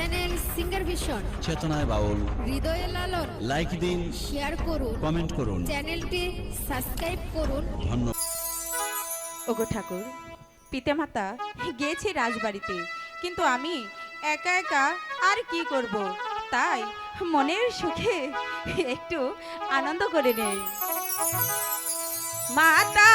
Channel singer vision চেতনায় বাউল। হৃদয়ে Lalon. Like দিন। শেয়ার করুন। কমেন্ট করুন। চ্যানেলটি সাবস্ক্রাইব করুন। ধন্যবাদ। ওগো ঠাকুর পিতামাতা গিয়েছে রাজবাড়িতে কিন্তু আমি একা একা আর কি করব? তাই মনের সুখে একটু আনন্দ করে নেই। মাতা